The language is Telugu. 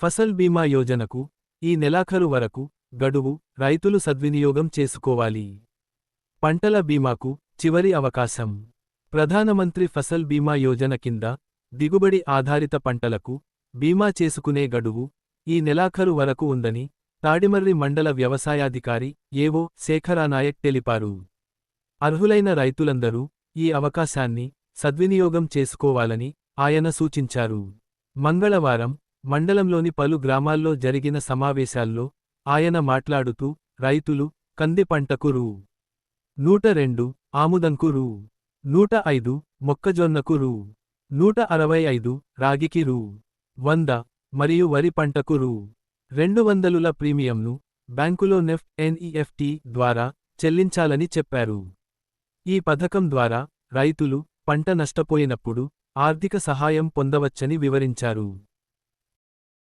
ఫసల్ బీమా యోజనకు ఈ నెలాఖరు వరకు గడువు రైతులు సద్వినియోగం చేసుకోవాలి. పంటల బీమాకు చివరి అవకాశం. ప్రధానమంత్రి ఫసల్ బీమా యోజన కింద దిగుబడి ఆధారిత పంటలకు బీమా చేసుకునే గడువు ఈ నెలాఖరు వరకు ఉందని తాడిమర్రి మండల వ్యవసాయాధికారి ఏవో శేఖరానాయక్ తెలిపారు. అర్హులైన రైతులందరూ ఈ అవకాశాన్ని సద్వినియోగం చేసుకోవాలని ఆయన సూచించారు. మంగళవారం మండలంలోని పలు గ్రామాల్లో జరిగిన సమావేశాల్లో ఆయన మాట్లాడుతూ రైతులు కంది పంటకు రూ. నూట రెండు ఆముదంకు రూ. నూట ఐదు మొక్కజొన్నకు రూ. నూట అరవై ఐదు రాగికి రూ. వంద మరియు వరి పంటకు రూ. రెండు వందలుల ప్రీమియంను బ్యాంకులో నెఫ్ట్ ఎన్ఈఎఫ్టి ద్వారా చెల్లించాలని చెప్పారు. ఈ పథకం ద్వారా రైతులు పంట నష్టపోయినప్పుడు ఆర్థిక సహాయం పొందవచ్చని వివరించారు.